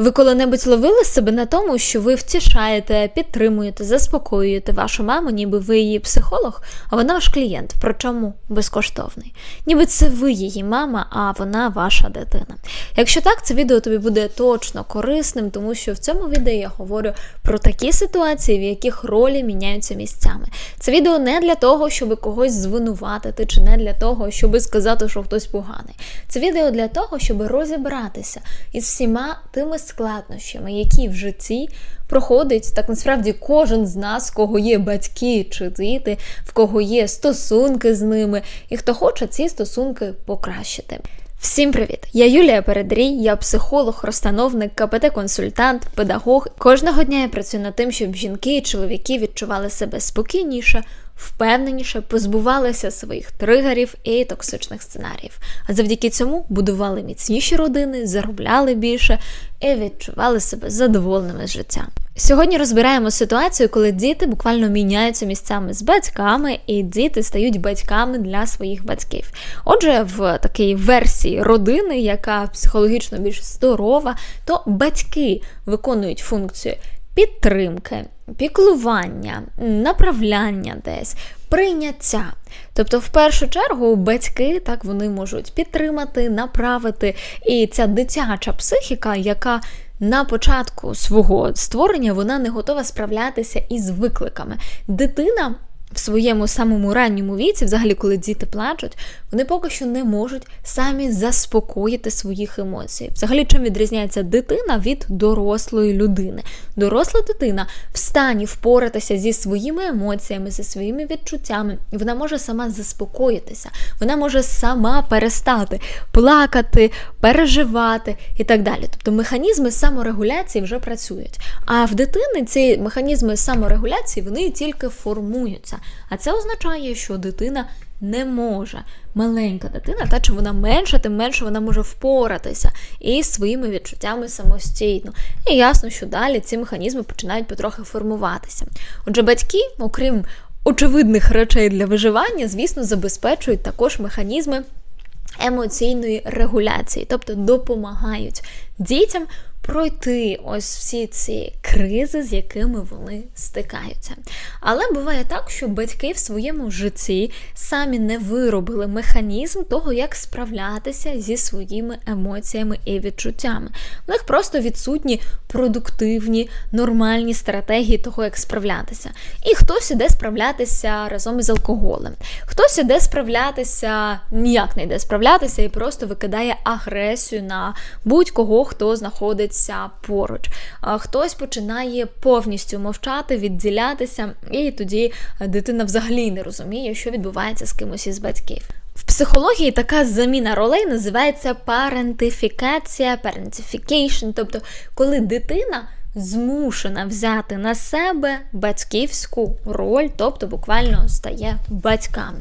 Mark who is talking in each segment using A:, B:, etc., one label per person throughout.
A: Ви коли-небудь ловили себе на тому, що ви втішаєте, підтримуєте, заспокоюєте вашу маму, ніби ви її психолог, а вона ваш клієнт, причому безкоштовний. Ніби це ви її мама, а вона ваша дитина. Якщо так, це відео тобі буде точно корисним, тому що в цьому відео я говорю про такі ситуації, в яких ролі міняються місцями. Це відео не для того, щоб когось звинуватити, чи не для того, щоб сказати, що хтось поганий. Це відео для того, щоб розібратися із всіма тими складнощами, які в житті проходить так насправді кожен з нас, в кого є батьки чи діти, в кого є стосунки з ними, і хто хоче ці стосунки покращити. Всім привіт! Я Юлія Передрій, я психолог, розстановник, КПТ-консультант, педагог. Кожного дня я працюю над тим, щоб жінки і чоловіки відчували себе спокійніше, впевненіше, позбувалися своїх тригерів і токсичних сценаріїв. А завдяки цьому будували міцніші родини, заробляли більше і відчували себе задоволеними з життя. Сьогодні розбираємо ситуацію, коли діти буквально міняються місцями з батьками, і діти стають батьками для своїх батьків. Отже, в такій версії родини, яка психологічно більш здорова, то батьки виконують функцію підтримки, піклування, направляння десь. Прийняття. Тобто, в першу чергу, батьки так вони можуть підтримати, направити. І ця дитяча психіка, яка на початку свого створення вона не готова справлятися із викликами. Дитина в своєму самому ранньому віці, взагалі, коли діти плачуть, вони поки що не можуть самі заспокоїти своїх емоцій. Взагалі, чим відрізняється дитина від дорослої людини? Доросла дитина в стані впоратися зі своїми емоціями, зі своїми відчуттями, і вона може сама заспокоїтися, вона може сама перестати плакати, переживати і так далі. Тобто механізми саморегуляції вже працюють. А в дитини ці механізми саморегуляції вони тільки формуються. А це означає, що дитина не може. Маленька дитина, та чим вона менша, тим менше вона може впоратися із своїми відчуттями самостійно. І ясно, що далі ці механізми починають потрохи формуватися. Отже, батьки, окрім очевидних речей для виживання, звісно, забезпечують також механізми емоційної регуляції, тобто допомагають дітям пройти ось всі ці кризи, з якими вони стикаються. Але буває так, що батьки в своєму житті самі не виробили механізм того, як справлятися зі своїми емоціями і відчуттями. У них просто відсутні продуктивні, нормальні стратегії того, як справлятися. І хтось іде справлятися разом із алкоголем, хтось іде справлятися, ніяк не йде справлятися і просто викидає агресію на будь-кого, хто знаходиться знаходиться поруч. Хтось починає повністю мовчати, відділятися, і тоді дитина взагалі не розуміє, що відбувається з кимось із батьків. В психології така заміна ролей називається парентифікація, parentification, тобто коли дитина змушена взяти на себе батьківську роль, тобто буквально стає батьками.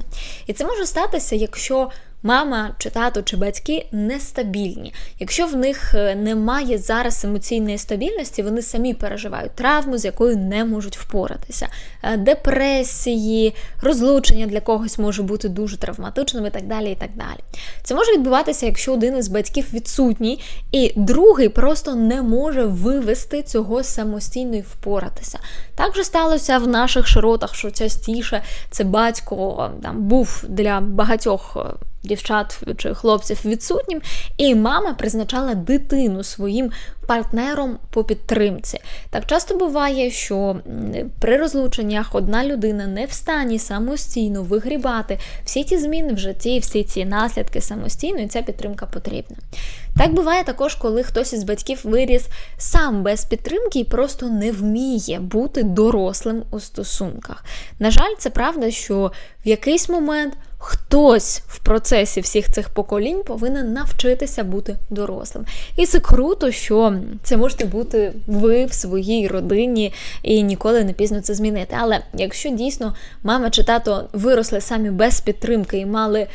A: І це може статися, якщо мама, чи тато, чи батьки нестабільні. Якщо в них е, немає зараз емоційної стабільності, вони самі переживають травму, з якою не можуть впоратися. Е, депресії, розлучення для когось може бути дуже травматичним і так далі. і так далі. Це може відбуватися, якщо один із батьків відсутній, і другий просто не може вивести цього самостійно і впоратися. Так же сталося в наших широтах, що частіше це батько там був для багатьох е, дівчат чи хлопців відсутнім, і мама призначала дитину своїм партнером по підтримці. Так часто буває, що при розлученнях одна людина не в стані самостійно вигрібати всі ті зміни в житті, всі ці наслідки самостійно, і ця підтримка потрібна. Так буває також, коли хтось із батьків виріс сам без підтримки і просто не вміє бути дорослим у стосунках. На жаль, це правда, що в якийсь момент хтось в процесі всіх цих поколінь повинен навчитися бути дорослим. І це круто, що це можете бути ви в своїй родині і ніколи не пізно це змінити. Але якщо дійсно мама чи тато виросли самі без підтримки і мали.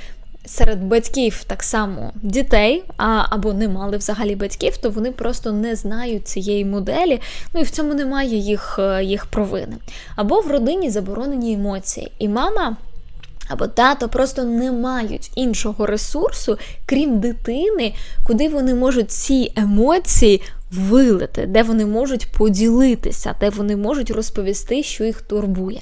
A: Серед батьків так само дітей, а або не мали взагалі батьків, то вони просто не знають цієї моделі, ну і в цьому немає їх їх провини. Або в родині заборонені емоції. І мама або тато просто не мають іншого ресурсу, крім дитини, куди вони можуть ці емоції вилити, де вони можуть поділитися, де вони можуть розповісти, що їх турбує.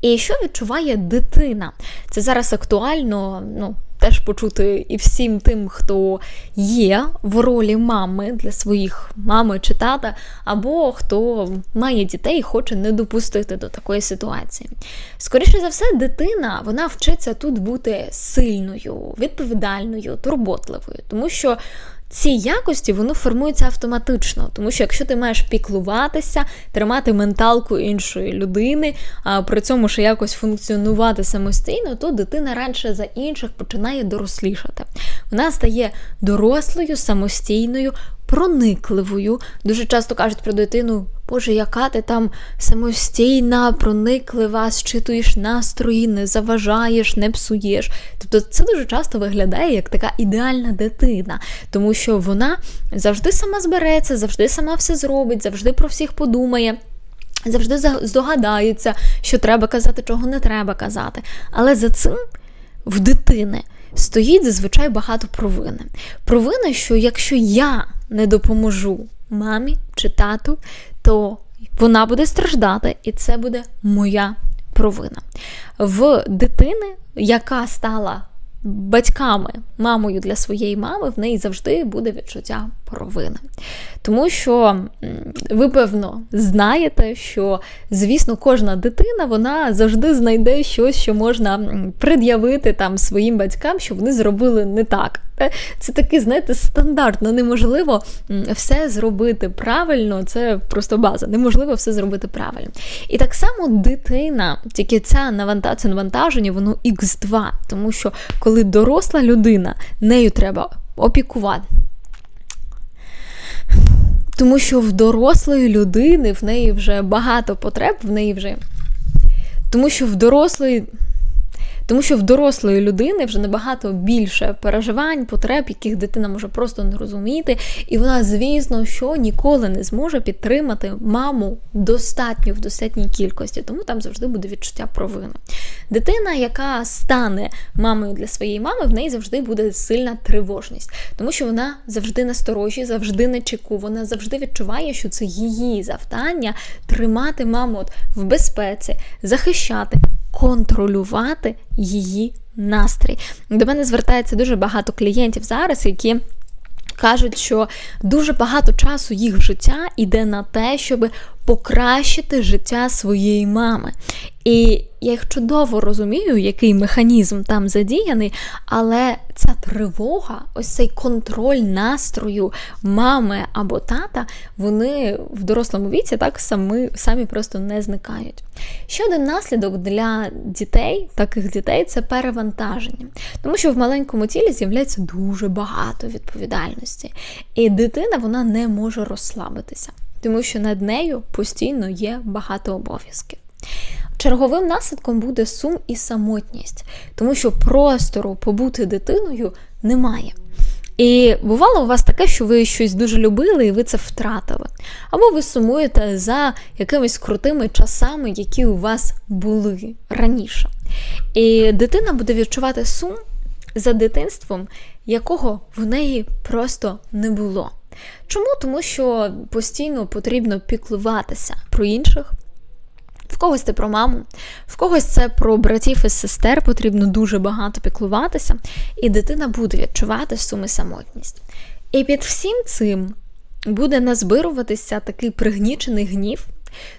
A: І що відчуває дитина? Це зараз актуально, ну. Теж почути і всім тим, хто є в ролі мами для своїх мами чи тата, або хто має дітей і хоче не допустити до такої ситуації. Скоріше за все, дитина вона вчиться тут бути сильною, відповідальною, турботливою, тому що ці якості воно формується автоматично, тому що якщо ти маєш піклуватися, тримати менталку іншої людини, а при цьому ще якось функціонувати самостійно, то дитина раніше за інших починає дорослішати. Вона стає дорослою, самостійною, проникливою. Дуже часто кажуть про дитину. Боже, яка ти там самостійна, прониклива, зчитуєш настрої, не заважаєш, не псуєш. Тобто це дуже часто виглядає як така ідеальна дитина, тому що вона завжди сама збереться, завжди сама все зробить, завжди про всіх подумає. Завжди здогадається, що треба казати, чого не треба казати. Але за цим в дитини стоїть зазвичай багато провини. Провини, що якщо я не допоможу мамі чи тату, то вона буде страждати, і це буде моя провина. В дитини, яка стала батьками, мамою для своєї мами, в неї завжди буде відчуття провини. Тому що ви, певно, знаєте, що, звісно, кожна дитина вона завжди знайде щось, що можна пред'явити там своїм батькам, що вони зробили не так. Це такий, знаєте, стандартно, неможливо все зробити правильно, це просто база. Неможливо все зробити правильно. І так само дитина, тільки ця навантаження, навантаження, воно Х2, тому що коли доросла людина, нею треба опікувати. Тому що в дорослої людини в неї вже багато потреб, в неї вже. Тому що в дорослої. Тому що в дорослої людини вже набагато більше переживань, потреб, яких дитина може просто не розуміти, і вона, звісно, що ніколи не зможе підтримати маму достатньо в достатній кількості, тому там завжди буде відчуття провини. Дитина, яка стане мамою для своєї мами, в неї завжди буде сильна тривожність, тому що вона завжди насторожі, завжди на чеку, вона завжди відчуває, що це її завдання тримати маму от в безпеці, захищати контролювати її настрій. До мене звертається дуже багато клієнтів зараз, які. Кажуть, що дуже багато часу їх життя йде на те, щоб покращити життя своєї мами. І я їх чудово розумію, який механізм там задіяний, але ця тривога, ось цей контроль настрою мами або тата, вони в дорослому віці так самі, самі просто не зникають. Ще один наслідок для дітей, таких дітей, це перевантаження. Тому що в маленькому тілі з'являється дуже багато відповідальності. І дитина вона не може розслабитися, тому що над нею постійно є багато обов'язків. Черговим наслідком буде сум і самотність, тому що простору побути дитиною немає. І бувало у вас таке, що ви щось дуже любили і ви це втратили. Або ви сумуєте за якимись крутими часами, які у вас були раніше. І дитина буде відчувати сум за дитинством, якого в неї просто не було. Чому? Тому що постійно потрібно піклуватися про інших. В когось це про маму, в когось це про братів і сестер, потрібно дуже багато піклуватися, і дитина буде відчувати суми самотність. І під всім цим буде назбируватися такий пригнічений гнів,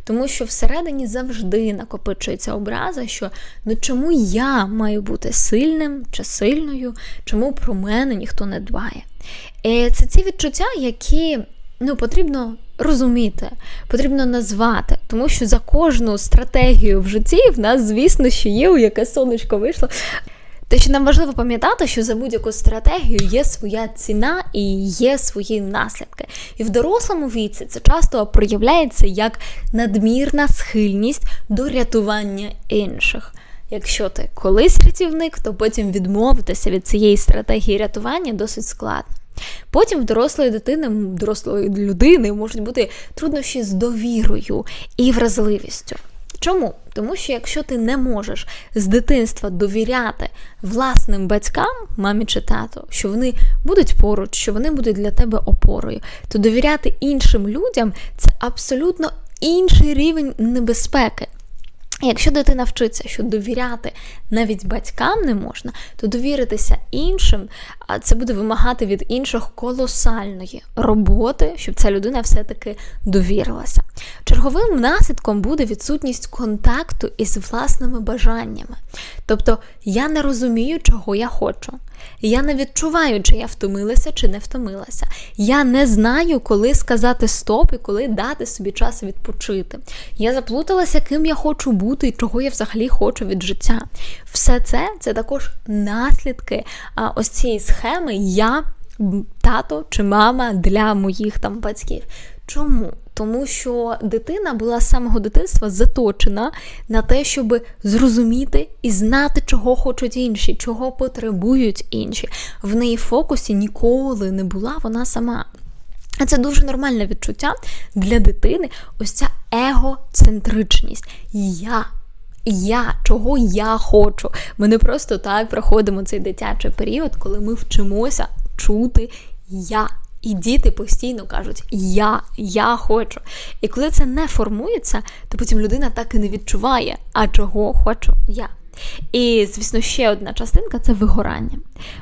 A: тому що всередині завжди накопичується образа, що ну чому я маю бути сильним чи сильною, чому про мене ніхто не дбає. І це ці відчуття, які ну, потрібно розуміти, потрібно назвати, тому що за кожну стратегію в житті в нас, звісно, що є, у яке сонечко вийшло. Те, що нам важливо пам'ятати, що за будь-яку стратегію є своя ціна і є свої наслідки. І в дорослому віці це часто проявляється як надмірна схильність до рятування інших. Якщо ти колись рятівник, то потім відмовитися від цієї стратегії рятування досить складно. Потім в дорослої дитини, дорослої людини можуть бути труднощі з довірою і вразливістю. Чому? Тому що якщо ти не можеш з дитинства довіряти власним батькам, мамі чи тату, що вони будуть поруч, що вони будуть для тебе опорою, то довіряти іншим людям це абсолютно інший рівень небезпеки. Якщо дитина вчиться, що довіряти навіть батькам не можна, то довіритися іншим, це буде вимагати від інших колосальної роботи, щоб ця людина все-таки довірилася. Черговим наслідком буде відсутність контакту із власними бажаннями. Тобто я не розумію, чого я хочу. Я не відчуваю, чи я втомилася, чи не втомилася. Я не знаю, коли сказати стоп і коли дати собі час відпочити. Я заплуталася, ким я хочу бути і чого я взагалі хочу від життя. Все це це також наслідки а, ось цієї схеми я, тато чи мама для моїх там батьків. Чому? Тому що дитина була з самого дитинства заточена на те, щоб зрозуміти і знати, чого хочуть інші, чого потребують інші. В неї фокусі ніколи не була вона сама. А це дуже нормальне відчуття для дитини. Ось ця егоцентричність. Я. Я, чого я хочу. Ми не просто так проходимо цей дитячий період, коли ми вчимося чути я. І діти постійно кажуть Я, я хочу. І коли це не формується, то потім людина так і не відчуває, а чого хочу я. І, звісно, ще одна частинка це вигорання.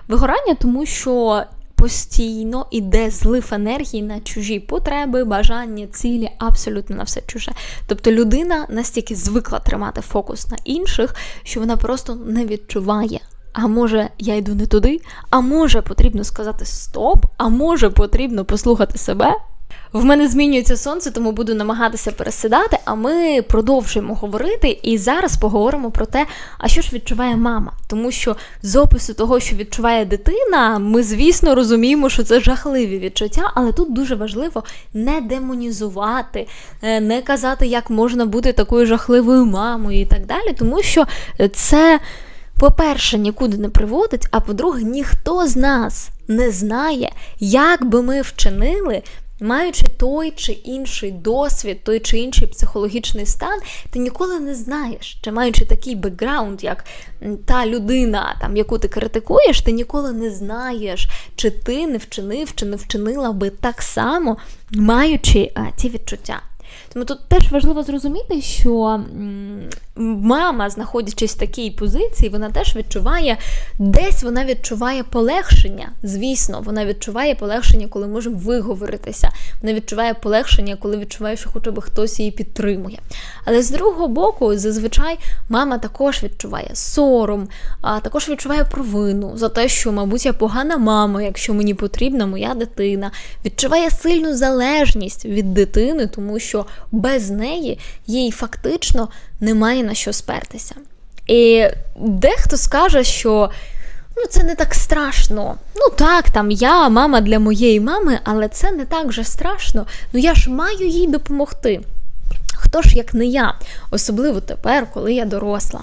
A: Вигорання, тому що постійно іде злив енергії на чужі потреби, бажання, цілі, абсолютно на все чуже. Тобто людина настільки звикла тримати фокус на інших, що вона просто не відчуває а може, я йду не туди, а може потрібно сказати стоп, а може потрібно послухати себе. В мене змінюється сонце, тому буду намагатися пересідати, а ми продовжуємо говорити. І зараз поговоримо про те, а що ж відчуває мама. Тому що з опису того, що відчуває дитина, ми, звісно, розуміємо, що це жахливі відчуття, але тут дуже важливо не демонізувати, е, не казати, як можна бути такою жахливою мамою і так далі, тому що це по-перше, нікуди не приводить, а по-друге, ніхто з нас не знає, як би ми вчинили. Маючи той чи інший досвід, той чи інший психологічний стан, ти ніколи не знаєш, чи маючи такий бекграунд, як та людина, там, яку ти критикуєш, ти ніколи не знаєш, чи ти не вчинив, чи не вчинила би так само, маючи а, ті відчуття. Тому тут теж важливо зрозуміти, що мама, знаходячись в такій позиції, вона теж відчуває, десь вона відчуває полегшення. Звісно, вона відчуває полегшення, коли може виговоритися. Вона відчуває полегшення, коли відчуває, що хоча б хтось її підтримує. Але з другого боку, зазвичай мама також відчуває сором, а також відчуває провину за те, що, мабуть, я погана мама, якщо мені потрібна моя дитина, відчуває сильну залежність від дитини, тому що без неї їй фактично немає на що спертися. І дехто скаже, що ну, це не так страшно. Ну так, там я, мама для моєї мами, але це не так же страшно. Ну я ж маю їй допомогти. Хто ж, як не я, особливо тепер, коли я доросла.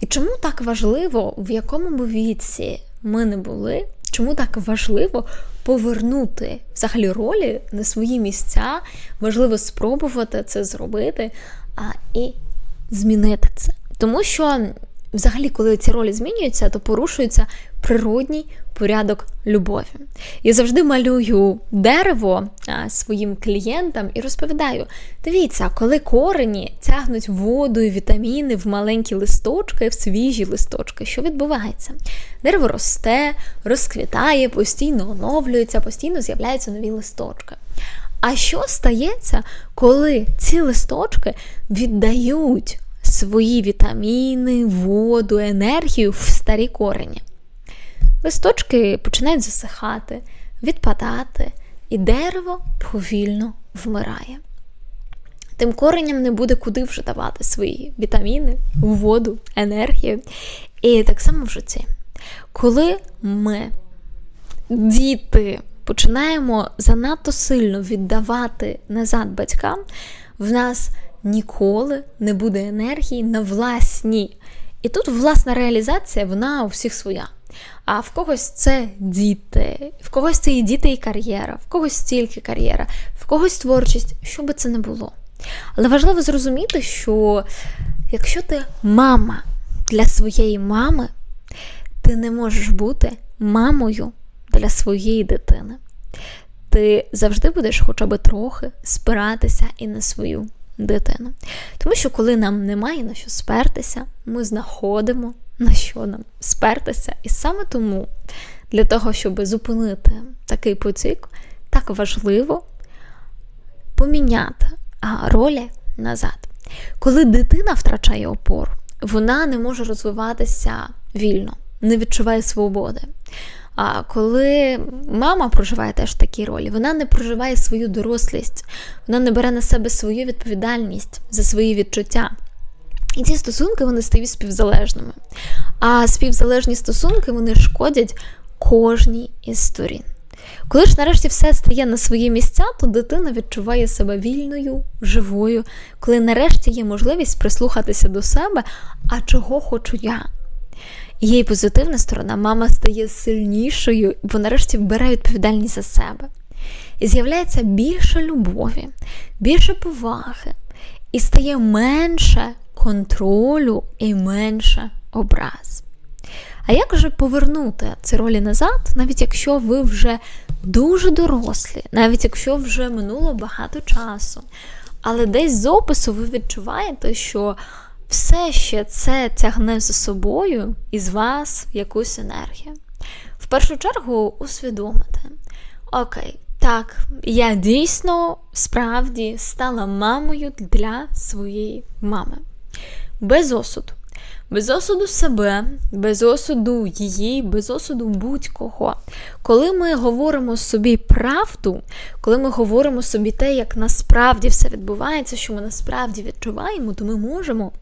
A: І чому так важливо, в якому б віці ми не були, чому так важливо повернути взагалі ролі на свої місця, важливо спробувати це зробити а, і змінити це. Тому що, взагалі, коли ці ролі змінюються, то порушується природній порядок любові. Я завжди малюю дерево своїм клієнтам і розповідаю: дивіться, коли корені тягнуть воду і вітаміни в маленькі листочки, в свіжі листочки, що відбувається? Дерево росте, розквітає, постійно оновлюється, постійно з'являються нові листочки. А що стається, коли ці листочки віддають свої вітаміни, воду, енергію в старі корені? Листочки починають засихати, відпадати, і дерево повільно вмирає. Тим кореням не буде куди вже давати свої вітаміни, воду, енергію. І так само в житті. Коли ми, діти, починаємо занадто сильно віддавати назад батькам, в нас ніколи не буде енергії на власні. І тут власна реалізація, вона у всіх своя. А в когось це діти, в когось це і діти, і кар'єра, в когось тільки кар'єра, в когось творчість, що би це не було. Але важливо зрозуміти, що якщо ти мама для своєї мами, ти не можеш бути мамою для своєї дитини. Ти завжди будеш хоча б трохи спиратися і на свою дитину. Тому що, коли нам немає на що спертися, ми знаходимо на що нам спертися. І саме тому для того, щоб зупинити такий потік, так важливо поміняти ролі назад. Коли дитина втрачає опору, вона не може розвиватися вільно, не відчуває свободи. А коли мама проживає теж в такій ролі, вона не проживає свою дорослість, вона не бере на себе свою відповідальність за свої відчуття. І ці стосунки вони стають співзалежними. А співзалежні стосунки вони шкодять кожній із сторін. Коли ж нарешті все стає на свої місця, то дитина відчуває себе вільною, живою, коли нарешті є можливість прислухатися до себе, а чого хочу я. Є і позитивна сторона, мама стає сильнішою, бо нарешті бере відповідальність за себе. І з'являється більше любові, більше поваги, і стає менше контролю і менше образ. А як же повернути ці ролі назад, навіть якщо ви вже дуже дорослі, навіть якщо вже минуло багато часу, але десь з опису ви відчуваєте, що все ще це тягне за собою із вас якусь енергію. В першу чергу усвідомити, окей, так, я дійсно справді стала мамою для своєї мами. Без осуду. Без осуду себе, без осуду її, без осуду будь-кого. Коли ми говоримо собі правду, коли ми говоримо собі те, як насправді все відбувається, що ми насправді відчуваємо, то ми можемо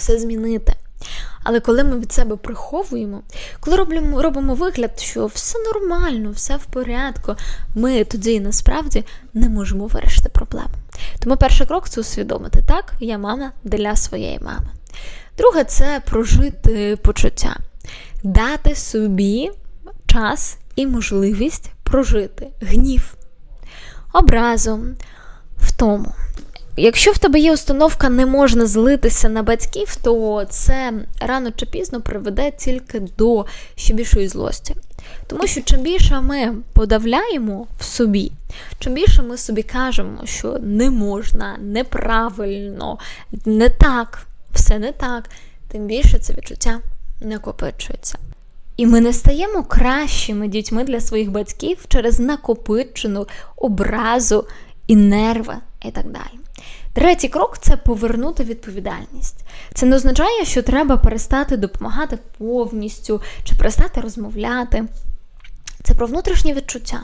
A: все змінити. Але коли ми від себе приховуємо, коли робимо робимо вигляд, що все нормально, все в порядку, ми тоді насправді не можемо вирішити проблему. Тому перший крок це усвідомити, так, я мама для своєї мами. Друге, це прожити почуття, дати собі час і можливість прожити гнів, образу, втому. Якщо в тебе є установка не можна злитися на батьків, то це рано чи пізно приведе тільки до ще більшої злості. Тому що чим більше ми подавляємо в собі, чим більше ми собі кажемо, що не можна, неправильно, не так, все не так, тим більше це відчуття накопичується. І ми не стаємо кращими дітьми для своїх батьків через накопичену образу і нерви і так далі. Третій крок це повернути відповідальність. Це не означає, що треба перестати допомагати повністю чи перестати розмовляти. Це про внутрішнє відчуття,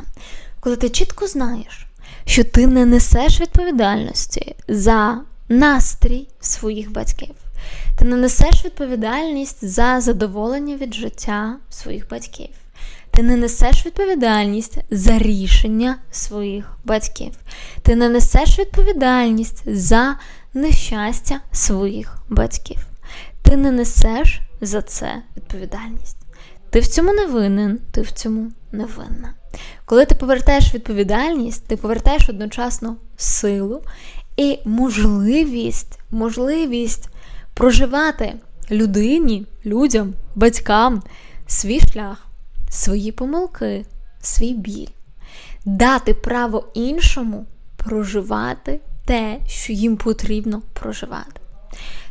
A: коли ти чітко знаєш, що ти не несеш відповідальності за настрій своїх батьків. Ти не несеш відповідальність за задоволення від життя своїх батьків. Ти не несеш відповідальність за рішення своїх батьків. Ти не несеш відповідальність за нещастя своїх батьків. Ти не несеш за це відповідальність. Ти в цьому не винен, ти в цьому не винна. Коли ти повертаєш відповідальність, ти повертаєш одночасно силу і можливість, можливість проживати людині, людям, батькам свій шлях свої помилки, свій біль, дати право іншому проживати те, що їм потрібно проживати.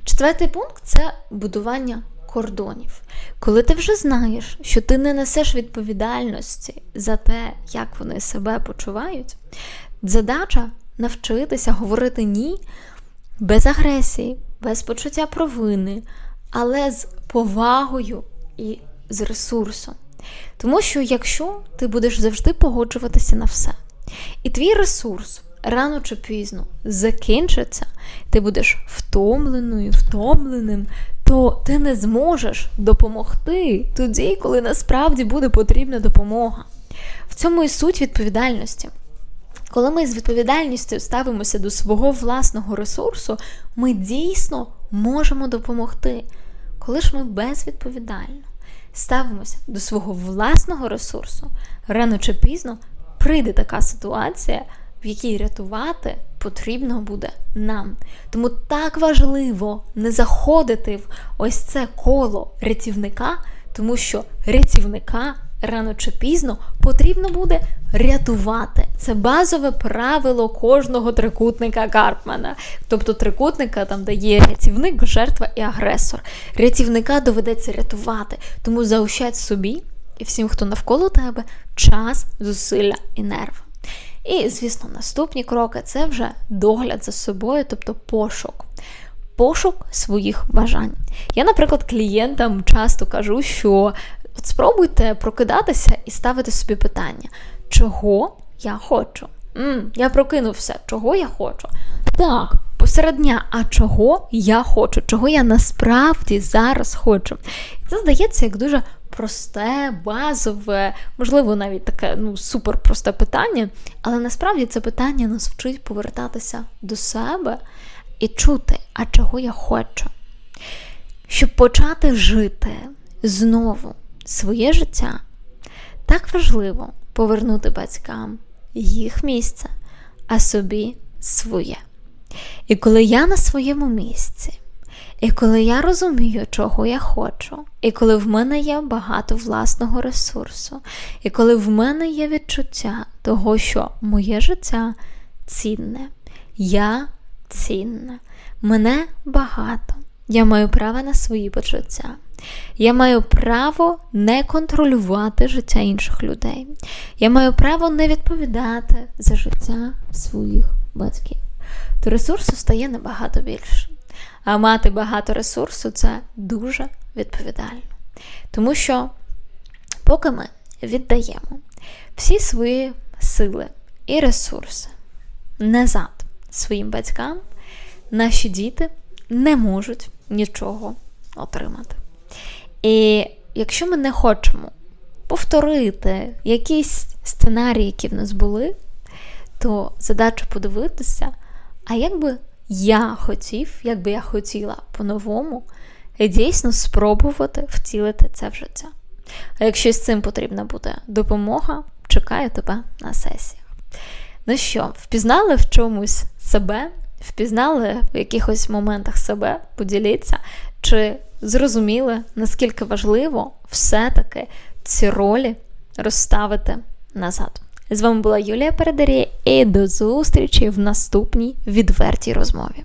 A: Четвертий пункт це будування кордонів. Коли ти вже знаєш, що ти не несеш відповідальності за те, як вони себе почувають, задача навчитися говорити ні без агресії, без почуття провини, але з повагою і з ресурсом. Тому що якщо ти будеш завжди погоджуватися на все, і твій ресурс рано чи пізно закінчиться, ти будеш втомленою, втомленим, то ти не зможеш допомогти тоді, коли насправді буде потрібна допомога. В цьому і суть відповідальності. Коли ми з відповідальністю ставимося до свого власного ресурсу, ми дійсно можемо допомогти, коли ж ми безвідповідально ставимося до свого власного ресурсу, рано чи пізно прийде така ситуація, в якій рятувати потрібно буде нам. Тому так важливо не заходити в ось це коло рятівника, тому що рятівника рано чи пізно потрібно буде рятувати. Це базове правило кожного трикутника Карпмана. Тобто трикутника там де є рятівник, жертва і агресор. Рятівника доведеться рятувати, тому заощадь собі і всім, хто навколо тебе, час, зусилля і нерви. І, звісно, наступні кроки це вже догляд за собою, тобто пошук. Пошук своїх бажань. Я, наприклад, клієнтам часто кажу, що от спробуйте прокидатися і ставити собі питання, чого я хочу. М, я прокинувся, чого я хочу. Так, посеред дня, а чого я хочу, чого я насправді зараз хочу. Це здається як дуже просте, базове, можливо, навіть таке ну, супер питання, але насправді це питання нас вчить повертатися до себе і чути, а чого я хочу. Щоб почати жити знову своє життя, так важливо повернути батькам їх місце, а собі своє. І коли я на своєму місці, і коли я розумію, чого я хочу, і коли в мене є багато власного ресурсу, і коли в мене є відчуття того, що моє життя цінне, я цінна, мене багато, я маю право на свої почуття. Я маю право не контролювати життя інших людей. Я маю право не відповідати за життя своїх батьків. То ресурсу стає набагато більше. А мати багато ресурсу це дуже відповідально. Тому що, поки ми віддаємо всі свої сили і ресурси назад своїм батькам, наші діти не можуть нічого отримати. І якщо ми не хочемо повторити якісь сценарії, які в нас були, то задача подивитися, а як би я хотів, як би я хотіла по-новому, дійсно спробувати втілити це в життя. А якщо з цим потрібна буде допомога, чекаю тебе на сесіях. Ну що, впізнали в чомусь себе, впізнали в якихось моментах себе, поділіться, чи зрозуміли, наскільки важливо все-таки ці ролі розставити назад. З вами була Юлія Передарія і до зустрічі в наступній відвертій розмові.